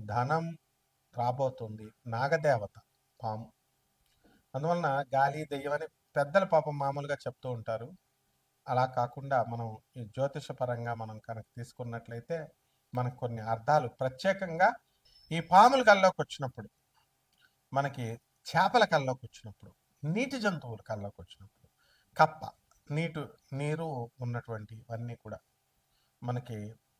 ధనం రాబోతుంది. నాగదేవత పాము. అందువలన గాలి దెయ్యం అని పెద్దల పాపం మామూలుగా చెప్తూ ఉంటారు. అలా కాకుండా మనం ఈ మనం కనుక తీసుకున్నట్లయితే మనకు కొన్ని అర్థాలు. ప్రత్యేకంగా ఈ పాముల కల్లోకి వచ్చినప్పుడు మనకి చేపల కల్లోకి వచ్చినప్పుడు నీటి జంతువుల కల్లోకి వచ్చినప్పుడు కప్ప నీటు నీరు ఉన్నటువంటి ఇవన్నీ కూడా మనకి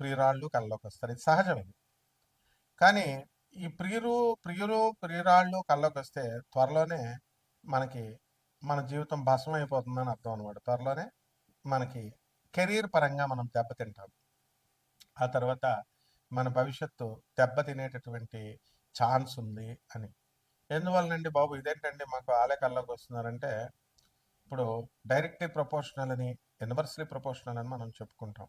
ప్రియురాళ్ళు కళ్ళలోకి వస్తారు. ఇది సహజం ఇది కానీ ఈ ప్రియురు ప్రియులు ప్రియురాళ్ళు కళ్ళలోకి వస్తే త్వరలోనే మనకి మన జీవితం భస్మం అయిపోతుందని అర్థం అనమాట త్వరలోనే మనకి కెరీర్ పరంగా మనం దెబ్బతింటాం. ఆ తర్వాత మన భవిష్యత్తు దెబ్బతినేటటువంటి ఛాన్స్ ఉంది అని. ఎందువల్లనండి బాబు? ఇదేంటండి మాకు ఆలే కళ్ళలోకి వస్తున్నారంటే ఇప్పుడు డైరెక్ట్లీ ప్రపోర్షనల్ అని ఇన్వర్స్లీ ప్రపోర్షనల్ అని మనం చెప్పుకుంటాం.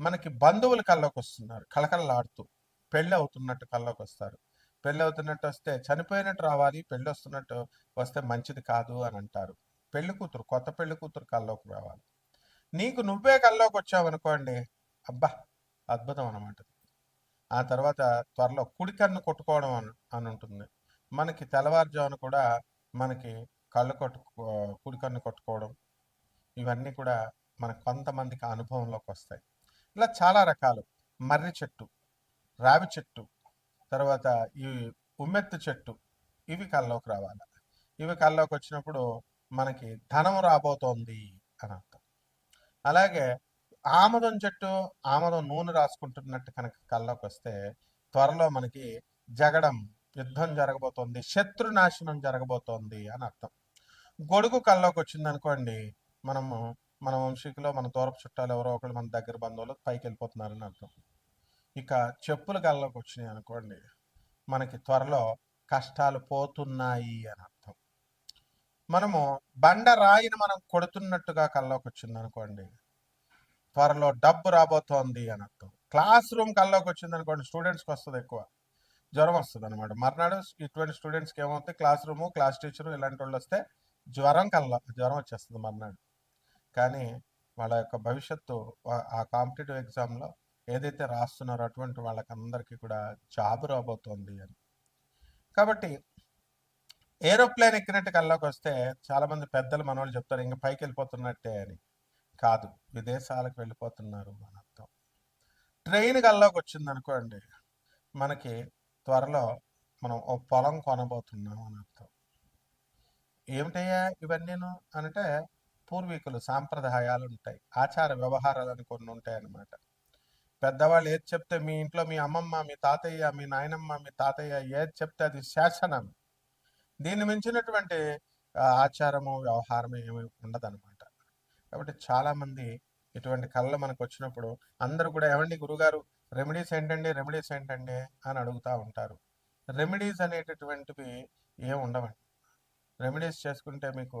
మనకి బంధువులు కళ్ళకు వస్తున్నారు కళకళలాడుతూ పెళ్ళి అవుతున్నట్టు కళ్ళలోకి వస్తారు పెళ్ళి అవుతున్నట్టు వస్తే చనిపోయినట్టు రావాలి పెళ్ళి వస్తున్నట్టు వస్తే మంచిది కాదు అని అంటారు. పెళ్ళి కూతురు కొత్త పెళ్ళి కూతురు కళ్ళలోకి రావాలి. నీకు నువ్వే కళ్ళలోకి వచ్చావు అనుకోండి అబ్బా అద్భుతం అనమాట ఆ తర్వాత త్వరలో కుడి కన్ను కొట్టుకోవడం అని అని ఉంటుంది మనకి తెల్లవారుజామున కూడా మనకి కళ్ళు కొట్టు కుడి కన్ను కొట్టుకోవడం ఇవన్నీ కూడా మన కొంతమందికి అనుభవంలోకి వస్తాయి ఇలా చాలా రకాలు. మర్రి చెట్టు రావి చెట్టు తర్వాత ఈ ఉమ్మెత్తు చెట్టు ఇవి కల్లోకి రావాలి. ఇవి కల్లోకి వచ్చినప్పుడు మనకి ధనం రాబోతోంది అని అర్థం. అలాగే ఆమదం చెట్టు ఆమదం నూనె రాసుకుంటున్నట్టు కనుక కల్లోకి వస్తే త్వరలో మనకి జగడం యుద్ధం జరగబోతోంది శత్రు నాశనం జరగబోతోంది అని అర్థం. గొడుగు కల్లోకి వచ్చింది అనుకోండి మనము మన వంశీకులో మన దూరపు చుట్టాలు ఎవరో ఒకరు మన దగ్గర బంధువులు పైకి వెళ్ళిపోతున్నారని అర్థం. ఇక చెప్పులు కల్లోకి వచ్చినాయి అనుకోండి మనకి త్వరలో కష్టాలు పోతున్నాయి అని అర్థం. మనము బండ రాయిని మనం కొడుతున్నట్టుగా కల్లోకి వచ్చింది అనుకోండి త్వరలో డబ్బు రాబోతోంది అని అర్థం. క్లాస్ రూమ్ కల్లోకి వచ్చింది అనుకోండి స్టూడెంట్స్కి వస్తుంది ఎక్కువ జ్వరం వస్తుంది అనమాట మర్నాడు ఇటువంటి స్టూడెంట్స్కి ఏమవుతుంది క్లాస్ రూము క్లాస్ టీచరు ఇలాంటి వాళ్ళు వస్తే జ్వరం కల్లా జ్వరం వచ్చేస్తుంది మర్నాడు. కానీ వాళ్ళ యొక్క భవిష్యత్తు ఆ- కాంపిటేటివ్ ఎగ్జామ్లో ఏదైతే రాస్తున్నారో అటువంటి వాళ్ళకందరికీ కూడా జాబ్ రాబోతోంది అని. కాబట్టి ఏరోప్లేన్ ఎక్కినట్టు కల్లోకి వస్తే చాలామంది పెద్దలు మనవాళ్ళు చెప్తారు ఇంకా పైకి వెళ్ళిపోతున్నట్టే అని. కాదు విదేశాలకు వెళ్ళిపోతున్నారు మన అర్థం ట్రైన్ కల్లోకి వచ్చింది అనుకోండి మనకి త్వరలో మనం ఓ పొలం కొనబోతున్నాం అని అర్థం ఏమిటయ్యా ఇవన్నీను? అంటే పూర్వీకులు సాంప్రదాయాలు ఉంటాయి ఆచార వ్యవహారాలు అని కొన్ని ఉంటాయి అన్నమాట పెద్దవాళ్ళు ఏది చెప్తే మీ ఇంట్లో మీ అమ్మమ్మ మీ తాతయ్య మీ నాయనమ్మ మీ తాతయ్య ఏది చెప్తే అది శాసనం. దీన్ని మించినటువంటి ఆచారము వ్యవహారము ఏమి ఉండదన్నమాట. కాబట్టి చాలామంది ఇటువంటి కళలు మనకు వచ్చినప్పుడు అందరూ కూడా ఏమండి గురుగారు రెమెడీస్ ఏంటండి రెమెడీస్ ఏంటండి అని అడుగుతూ ఉంటారు. రెమెడీస్ అనేటటువంటివి ఏమి ఉండవండి. రెమెడీస్ చేసుకుంటే మీకు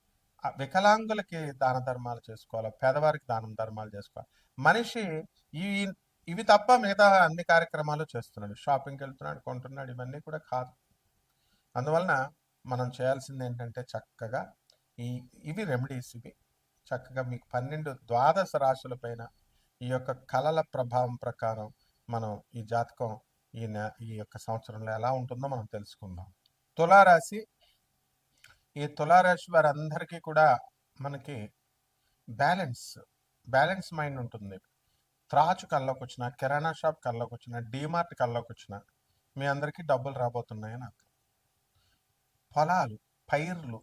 వికలాంగులకి దాన ధర్మాలు చేసుకోవాలి? పేదవారికి దానం ధర్మాలు చేసుకోవాలి? మనిషి ఈ ఇవి తప్ప మిగతా అన్ని కార్యక్రమాలు చేస్తున్నాడు. షాపింగ్కి వెళ్తున్నాడు కొంటున్నాడు ఇవన్నీ కూడా కాదు. అందువలన మనం చేయాల్సింది ఏంటంటే చక్కగా ఈ ఇవి రెమెడీస్ ఇవి. చక్కగా మీకు పన్నెండు ద్వాదశ రాశుల పైన ఈ యొక్క కళల ప్రభావం ప్రకారం మనం ఈ జాతకం ఈ ఈ యొక్క సంవత్సరంలో ఎలా ఉంటుందో మనం తెలుసుకుందాం. తులారాశి ఈ తులారాశి వారందరికీ కూడా మనకి బ్యాలెన్స్ బ్యాలెన్స్ మైండ్ ఉంటుంది. త్రాచు కల్లోకి వచ్చిన కిరాణా షాప్ కల్లోకి వచ్చిన డీమార్ట్ కల్లోకి వచ్చిన మీ అందరికీ డబ్బులు రాబోతున్నాయని నాకు. పొలాలు పైర్లు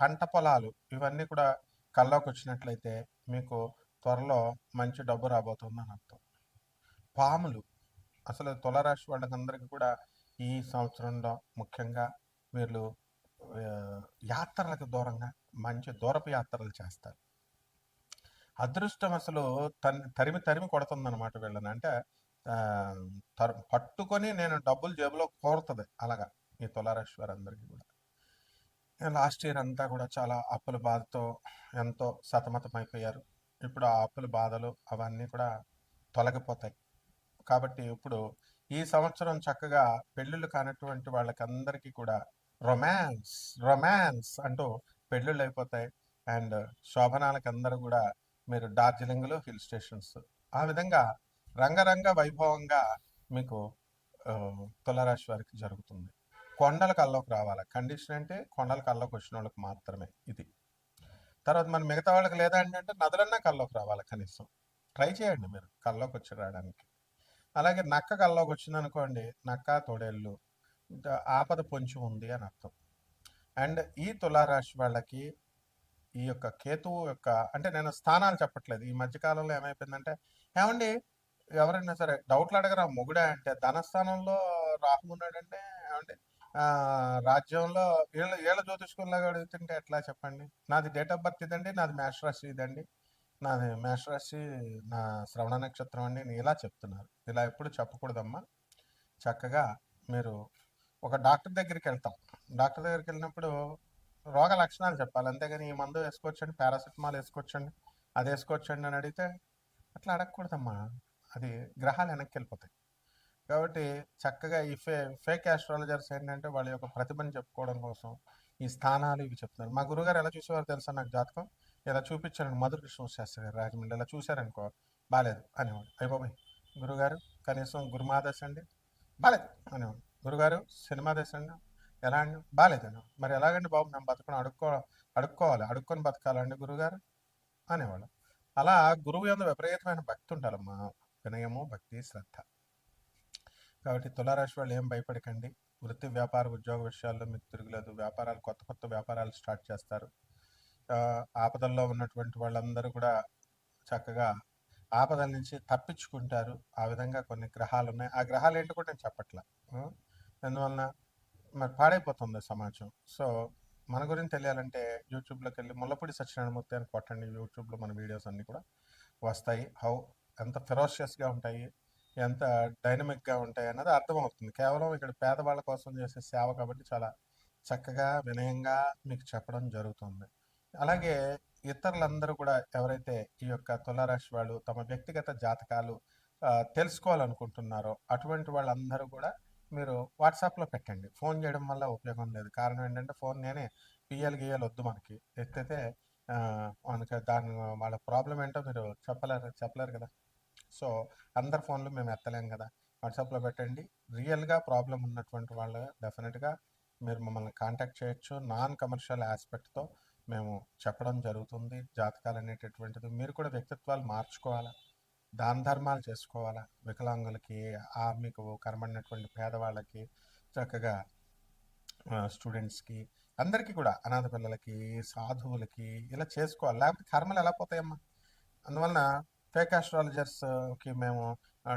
పంట పొలాలు ఇవన్నీ కూడా కల్లోకి వచ్చినట్లయితే మీకు త్వరలో మంచి డబ్బు రాబోతుందని అర్థం. పాములు అసలు తులరాశి వాళ్ళకందరికీ కూడా ఈ సంవత్సరంలో ముఖ్యంగా వీళ్ళు యాత్రలకు దూరంగా మంచి దూరపు యాత్రలు చేస్తారు. అదృష్టం అసలు తన్ తరిమి తరిమి కొడుతుందన్నమాట వీళ్ళని. అంటే పట్టుకొని నేను డబ్బులు జేబులో కోరుతుంది అలాగా ఈ తులారాశి అందరికీ కూడా. లాస్ట్ ఇయర్ అంతా కూడా చాలా అప్పుల బాధతో ఎంతో సతమతమైపోయారు. ఇప్పుడు ఆ అప్పుల బాధలు అవన్నీ కూడా తొలగిపోతాయి. కాబట్టి ఇప్పుడు ఈ సంవత్సరం చక్కగా పెళ్ళిళ్ళు కానటువంటి వాళ్ళకందరికీ కూడా రొమాన్స్ రొమాన్స్ అంటూ పెళ్ళిళ్ళు అయిపోతాయి. అండ్ శోభనాలకు అందరూ కూడా మీరు డార్జిలింగ్లో హిల్ స్టేషన్స్. ఆ విధంగా రంగరంగ వైభవంగా మీకు తులరాశి వారికి జరుగుతుంది. కొండల కల్లోకి రావాలి. కండిషన్ అంటే కొండల కల్లోకి వచ్చిన వాళ్ళకి మాత్రమే ఇది. తర్వాత మన మిగతా వాళ్ళకి లేదా అంటే నదులన్నా కల్లోకి రావాలి కనీసం. ట్రై చేయండి మీరు. కల్లోకి వచ్చి రావడానికి. అలాగే నక్క కల్లోకి వచ్చింది అనుకోండి నక్క తొడేళ్ళు ఆపద పొంచి ఉంది అని అర్థం. అండ్ ఈ తులారాశి వాళ్ళకి ఈ యొక్క కేతువు యొక్క అంటే నేను స్థానాలు చెప్పట్లేదు. ఈ మధ్యకాలంలో ఏమైపోయిందంటే ఏమండి? ఎవరైనా సరే డౌట్లు అడగరా? మొగుడా అంటే ధనస్థానంలో రాహు ఉన్నాడంటే ఏమండి? రాజ్యంలో ఏళ్ళ ఏళ్ళ జ్యోతిష్కుల్లాగా అడుగుతుంటే ఎట్లా చెప్పండి? నాది డేట్ ఆఫ్ బర్త్ ఇదండి నాది మేషరాశి ఇదండి నాది మేషరాశి నా శ్రవణ నక్షత్రం అండి నేను ఇలా చెప్తున్నారు. ఇలా ఎప్పుడు చెప్పకూడదమ్మా. చక్కగా మీరు ఒక డాక్టర్ దగ్గరికి వెళ్తాం. డాక్టర్ దగ్గరికి వెళ్ళినప్పుడు రోగ లక్షణాలు చెప్పాలి. అంతేగాని ఈ మందు వేసుకోవచ్చండి పారాసిటమాల్ వేసుకోవచ్చండి అది వేసుకోవచ్చండి అని అడిగితే అట్లా అడగకూడదమ్మా. అది గ్రహాలు వెనక్కి వెళ్ళిపోతాయి. కాబట్టి చక్కగా ఈ ఫే ఫేక్ ఆస్ట్రాలజర్స్ ఏంటంటే వాళ్ళ యొక్క ప్రతిభను చెప్పుకోవడం కోసం ఈ స్థానాలు ఇవి చెప్తున్నారు. మా గురుగారు ఎలా చూసేవారు తెలుసా నాకు జాతకం? ఇలా చూపించారండి మధుర కృష్ణ శాస్త్రి గారు రాజమండ్రి. ఇలా చూశారనుకో బాగాలేదు అనేవాడు. అయ్య బాబాయ్ గురుగారు కనీసం గురుమాదశ అండి బాలేదు అనేవాడు. గురుగారు సినిమా దశ ఎలా అండి బాగాలేదండి మరి ఎలాగండి బాబు మేము బతకడం అడుక్కో అడుక్కోవాలి అడుక్కొని బతకాలండి గురుగారు? అనేవాళ్ళు. అలా గురువు యొక్క విపరీతమైన భక్తి ఉండాలమ్మా. వినయము భక్తి శ్రద్ధ. కాబట్టి తులారాశి వాళ్ళు ఏం భయపడకండి. వృత్తి వ్యాపార ఉద్యోగ విషయాల్లో మీకు తిరుగులేదు. వ్యాపారాలు కొత్త కొత్త వ్యాపారాలు స్టార్ట్ చేస్తారు. ఆపదల్లో ఉన్నటువంటి వాళ్ళందరూ కూడా చక్కగా ఆపదల నుంచి తప్పించుకుంటారు. ఆ విధంగా కొన్ని గ్రహాలు ఉన్నాయి. ఆ గ్రహాలు ఏంటో కూడా నేను చెప్పట్లా. అందువలన మరి పాడైపోతుంది సమాజం. సో మన గురించి తెలియాలంటే యూట్యూబ్లోకి వెళ్ళి ముల్లపూడి సత్యనారాయణమూర్తి అని కొట్టండి యూట్యూబ్లో మన వీడియోస్ అన్నీ కూడా వస్తాయి. హౌ ఎంత ఫెరోషియస్గా ఉంటాయి ఎంత డైనమిక్గా ఉంటాయి అన్నది అర్థమవుతుంది. కేవలం ఇక్కడ పేదవాళ్ళ కోసం చేసే సేవ కాబట్టి చాలా చక్కగా వినయంగా మీకు చెప్పడం జరుగుతుంది. అలాగే ఇతరులందరూ కూడా ఎవరైతే ఈ యొక్క తులారాశి వాళ్ళు తమ వ్యక్తిగత జాతకాలు తెలుసుకోవాలనుకుంటున్నారో అటువంటి వాళ్ళందరూ కూడా మీరు వాట్సాప్లో పెట్టండి. ఫోన్ చేయడం వల్ల ఉపయోగం లేదు. కారణం ఏంటంటే ఫోన్ నేనే పిఎల్ గిఎల్ వద్దు మనకి. ఎత్తితే మనకి దాని వాళ్ళ ప్రాబ్లం ఏంటో మీరు చెప్పలేరు చెప్పలేరు కదా. సో అందరి ఫోన్లు మేము ఎత్తలేం కదా. వాట్సాప్లో పెట్టండి. రియల్గా ప్రాబ్లం ఉన్నటువంటి వాళ్ళు డెఫినెట్గా మీరు మమ్మల్ని కాంటాక్ట్ చేయొచ్చు. నాన్ కమర్షియల్ ఆస్పెక్ట్తో మేము చెప్పడం జరుగుతుంది. జాతకాలు అనేటటువంటిది. మీరు కూడా వ్యక్తిత్వాలు మార్చుకోవాలా? దాన ధర్మాలు చేసుకోవాలా? వికలాంగులకి ఆ మీకు కనబడినటువంటి పేదవాళ్ళకి చక్కగా స్టూడెంట్స్కి అందరికీ కూడా అనాథ పిల్లలకి సాధువులకి ఇలా చేసుకోవాలి. లేకపోతే కర్మలు ఎలా పోతాయమ్మా? అందువలన ఫేక్ ఆస్ట్రాలజర్స్కి మేము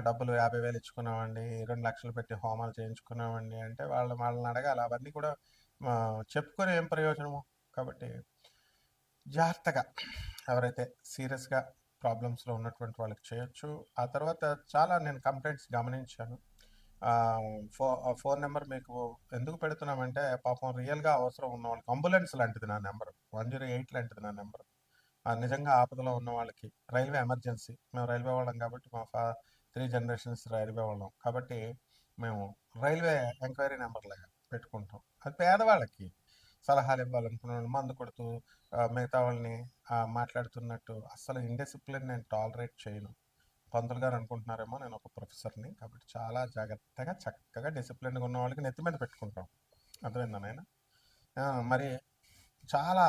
డబ్బులు యాభై వేలు ఇచ్చుకున్నామండి రెండు లక్షలు పెట్టి హోమాలు చేయించుకున్నామండి అంటే వాళ్ళు వాళ్ళని అడగాలి. అవన్నీ కూడా చెప్పుకునే చెప్పుకొని ఏం ప్రయోజనము? కాబట్టి జాగ్రత్తగా ఎవరైతే సీరియస్గా ప్రాబ్లమ్స్లో ఉన్నటువంటి వాళ్ళకి చేయొచ్చు. ఆ తర్వాత చాలా నేను కంప్లైంట్స్ గమనించాను. ఫో ఫోన్ నెంబర్ మీకు ఎందుకు పెడుతున్నామంటే పాపం రియల్గా అవసరం ఉన్న వాళ్ళకి అంబులెన్స్ లాంటిది నా నెంబర్. వన్ జీరో ఎయిట్ లాంటిది నా నెంబర్. నిజంగా ఆపదలో ఉన్న వాళ్ళకి రైల్వే ఎమర్జెన్సీ. మేము రైల్వే వాళ్ళం కాబట్టి మా ఫా త్రీ జనరేషన్స్ రైల్వే వాళ్ళం. కాబట్టి మేము రైల్వే ఎంక్వైరీ నెంబర్ లాగా పెట్టుకుంటాం. అది పేదవాళ్ళకి సలహాలు ఇవ్వాలనుకున్న వాళ్ళు మందు కొడుతూ మిగతా వాళ్ళని మాట్లాడుతున్నట్టు అస్సలు ఇండిసిప్లిన్ నేను టాలరేట్ చేయను. పంతులు గారు అనుకుంటున్నారేమో నేను ఒక ప్రొఫెసర్ని కాబట్టి చాలా జాగ్రత్తగా చక్కగా డిసిప్లిన్గా ఉన్న వాళ్ళకి నెత్తి మీద పెట్టుకుంటాం. అర్థమైందా నాయన? మరి చాలా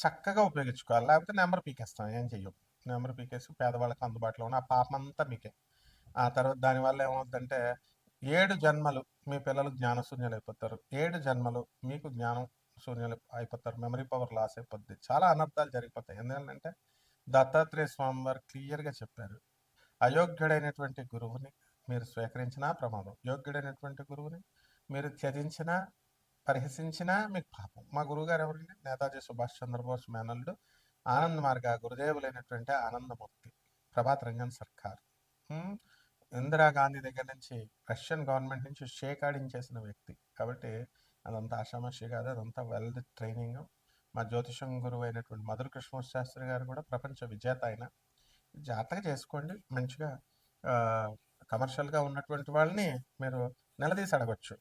చక్కగా ఉపయోగించుకోవాలి. లేకపోతే నెంబర్ పీకేస్తాం ఏం చెయ్యం. నెంబర్ పీకేసి పేదవాళ్ళకి అందుబాటులో ఉన్న ఆ పాపం అంతా మీకే. ఆ తర్వాత దానివల్ల ఏమవుతుందంటే ఏడు జన్మలు మీ పిల్లలు జ్ఞానశూన్యులు అయిపోతారు ఏడు జన్మలు మీకు జ్ఞానం శూన్యాలు అయిపోతారు. మెమరీ పవర్ లాస్ అయిపోద్ది. చాలా అనర్థాలు జరిగిపోతాయి. ఎందుకంటే దత్తాత్రేయ స్వామి వారు క్లియర్గా చెప్పారు. అయోగ్యుడైనటువంటి గురువుని మీరు స్వీకరించినా ప్రమాదం. యోగ్యుడైనటువంటి గురువుని మీరు త్యజించినా పరిహసించినా మీకు పాపం. మా గురువుగారు ఎవరండి? నేతాజీ సుభాష్ చంద్రబోస్ మేనల్లుడు. ఆనంద్ మార్గ గురుదేవులైనటువంటి ఆనందమూర్తి. ప్రభాత్ రంగన్ సర్కార్. ఇందిరాగాంధీ దగ్గర నుంచి రష్యన్ గవర్నమెంట్ నుంచి షేకాడించేసిన వ్యక్తి. కాబట్టి అదంతా ఆషామాషి కాదు అదంతా వెల్ ట్రైనింగ్. మా జ్యోతిషం గురువు అయినటువంటి మధుర కృష్ణ శాస్త్రి గారు కూడా ప్రపంచ విజేత ఆయన. జాగ్రత్తగా చేసుకోండి. మంచిగా కమర్షియల్గా ఉన్నటువంటి వాళ్ళని మీరు నిలదీసి అడగచ్చు.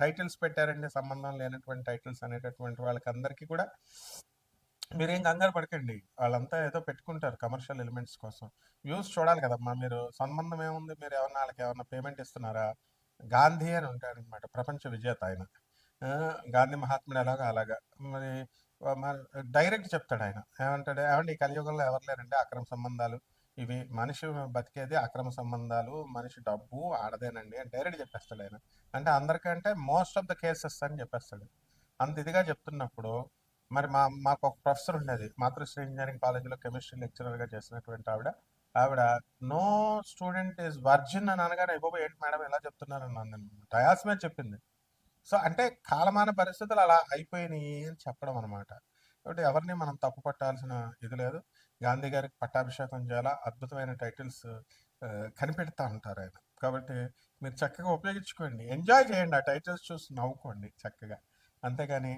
టైటిల్స్ పెట్టారండి. సంబంధం లేనటువంటి టైటిల్స్ అనేటటువంటి వాళ్ళకి అందరికీ కూడా మీరేం కంగారు పడకండి. వాళ్ళంతా ఏదో పెట్టుకుంటారు కమర్షియల్ ఎలిమెంట్స్ కోసం. వ్యూస్ చూడాలి కదమ్మా. మీరు సంబంధం ఏముంది? మీరు ఏమన్నా వాళ్ళకి ఏమన్నా పేమెంట్ ఇస్తున్నారా? గాంధీ అని ఉంటాడు అనమాట ప్రపంచ విజేత ఆయన. గాంధీ మహాత్ముడు ఎలాగో అలాగా. మరి డైరెక్ట్ చెప్తాడు ఆయన. ఏమంటాడు ఏమంటే ఈ కలియుగంలో ఎవరు లేరంటే అక్రమ సంబంధాలు. ఇవి మనిషి బతికేది అక్రమ సంబంధాలు. మనిషి డబ్బు ఆడదేనండి అని డైరెక్ట్ చెప్పేస్తాడు ఆయన. అంటే అందరికంటే మోస్ట్ ఆఫ్ ద కేసెస్ అని చెప్పేస్తాడు. అంత ఇదిగా చెప్తున్నప్పుడు మరి మా మాకు ఒక ప్రొఫెసర్ ఉండేది. మాతృశ్రీ ఇంజనీరింగ్ కాలేజీలో కెమిస్ట్రీ లెక్చరర్గా చేసినటువంటి ఆవిడ. ఆవిడ నో స్టూడెంట్ ఈజ్ వర్జిన్ అని అనగానే ఏంటి మేడం ఎలా చెప్తున్నారు? అన్నాను డయాస్ మీద చెప్పింది. సో అంటే కాలమాన పరిస్థితులు అలా అయిపోయినాయి అని చెప్పడం అనమాట కాబట్టి ఎవరిని మనం తప్పు పట్టాల్సిన ఇది లేదు. గాంధీ గారికి పట్టాభిషేకం చేయాలా? అద్భుతమైన టైటిల్స్ కనిపెడతా ఉంటారు ఆయన. కాబట్టి మీరు చక్కగా ఉపయోగించుకోండి. ఎంజాయ్ చేయండి ఆ టైటిల్స్ చూసి నవ్వుకోండి చక్కగా. అంతేగాని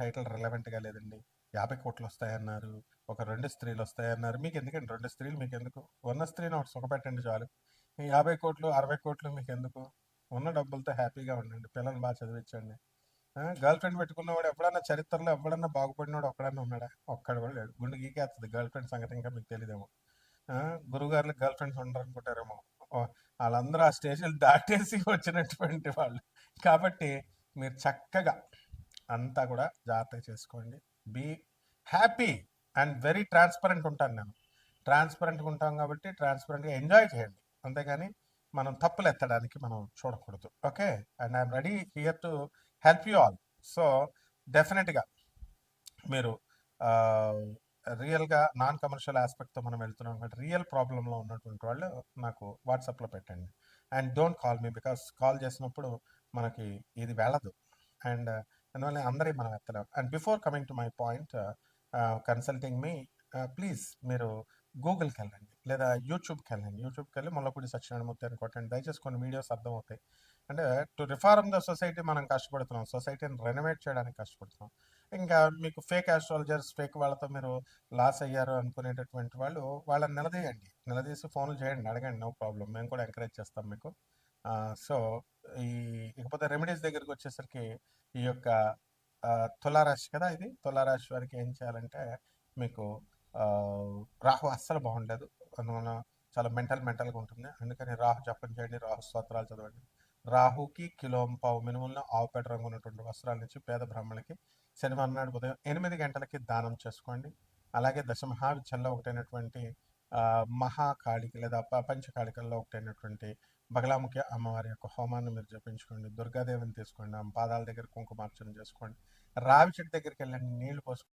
టైటిల్ రిలవెంట్గా లేదండి. యాభై కోట్లు వస్తాయన్నారు. ఒక రెండు స్త్రీలు వస్తాయన్నారు. మీకు ఎందుకండి? రెండు స్త్రీలు మీకు ఎందుకు? ఉన్న స్త్రీని ఒకటి సుఖపెట్టండి చాలు. యాభై కోట్లు అరవై కోట్లు మీకు ఎందుకు? ఉన్న డబ్బులతో హ్యాపీగా ఉండండి. పిల్లల్ని బాగా చదివించండి. గర్ల్ ఫ్రెండ్ పెట్టుకున్నవాడు ఎప్పుడన్నా చరిత్రలో ఎప్పుడన్నా బాగుపడినవాడు ఒక్కడన్నా ఉన్నాడా? ఒక్కడు కూడా లేడు. గుండె గీకేస్తుంది గర్ల్ ఫ్రెండ్ సంగతి ఇంకా మీకు తెలియదేమో గురుగారులకు గర్ల్ ఫ్రెండ్స్ ఉండరు అనుకుంటారేమో ఓ, వాళ్ళందరూ ఆ స్టేజ్లు దాటేసి వచ్చినటువంటి వాళ్ళు. కాబట్టి మీరు చక్కగా అంతా కూడా జాగ్రత్తగా చేసుకోండి. Be happy and very transparent ఉంటాను నేను. ట్రాన్స్పరెంట్గా ఉంటాం కాబట్టి ట్రాన్స్పరెంట్గా ఎంజాయ్ చేయండి. అంతేగాని మనం తప్పులు ఎత్తడానికి మనం చూడకూడదు. Okay? And I'm ready here to help you all. So డెఫినెట్గా మీరు రియల్గా నాన్ కమర్షియల్ ఆస్పెక్ట్తో మనం వెళ్తున్నాం కాబట్టి రియల్ ప్రాబ్లంలో ఉన్నటువంటి వాళ్ళు నాకు వాట్సాప్లో పెట్టండి. And don't call me because call చేసినప్పుడు మనకి ఇది వెళ్ళదు. అండ్ అందువల్ల అందరి మనం ఎత్తలేము and before coming to my point consulting me please మీరు గూగుల్కి వెళ్ళండి. లేదా యూట్యూబ్కి వెళ్ళండి. యూట్యూబ్కి వెళ్ళి ముల్లపూడి సత్యనారాయణమూర్తి అని కొట్టండి దయచేసి కొన్ని వీడియోస్ అర్థమవుతాయి. అంటే టు రిఫార్మ్ ద సొసైటీ మనం కష్టపడుతున్నాం. సొసైటీని రెనోవేట్ చేయడానికి కష్టపడుతున్నాం. ఇంకా మీకు ఫేక్ ఆస్ట్రాలజర్స్ ఫేక్ వాళ్ళతో మీరు లాస్ అయ్యారు అనుకునేటటువంటి వాళ్ళు వాళ్ళని నిలదీయండి. నిలదీసి ఫోన్లు చేయండి. అడగండి. నో ప్రాబ్లం మేము కూడా ఎంకరేజ్ చేస్తాం మీకు. సో ఈ ఇకపోతే రెమెడీస్ దగ్గరికి వచ్చేసరికి ఈ యొక్క తులారాశి కదా ఇది. తులారాశి వారికి ఏం చేయాలంటే మీకు రాహు అస్సలు బాగుండలేదు. అందువల్ల చాలా మెంటల్ మెంటల్గా ఉంటుంది. అందుకని రాహు జపం చేయండి. రాహు స్తోత్రాలు చదవండి. రాహుకి కిలో పావు మినుములను ఆవుపేట రంగు ఉన్నటువంటి వస్త్రాలు ఇచ్చి పేద బ్రాహ్మణులకి శనివారం నాడు ఉదయం ఎనిమిది గంటలకి దానం చేసుకోండి. అలాగే దశమహావిద్యల్లో ఒకటైనటువంటి మహాకాళికి లేదా పంచకాళికల్లో ఒకటైనటువంటి బగలాముఖి అమ్మవారి యొక్క హోమాన్ని మీరు జపించుకోండి. దుర్గాదేవిని తీసుకోండి. ఆమె పాదాల దగ్గర కుంకుమార్చన చేసుకోండి. రావి చెట్టు దగ్గరికి వెళ్ళండి. నీళ్ళు పోసుకోండి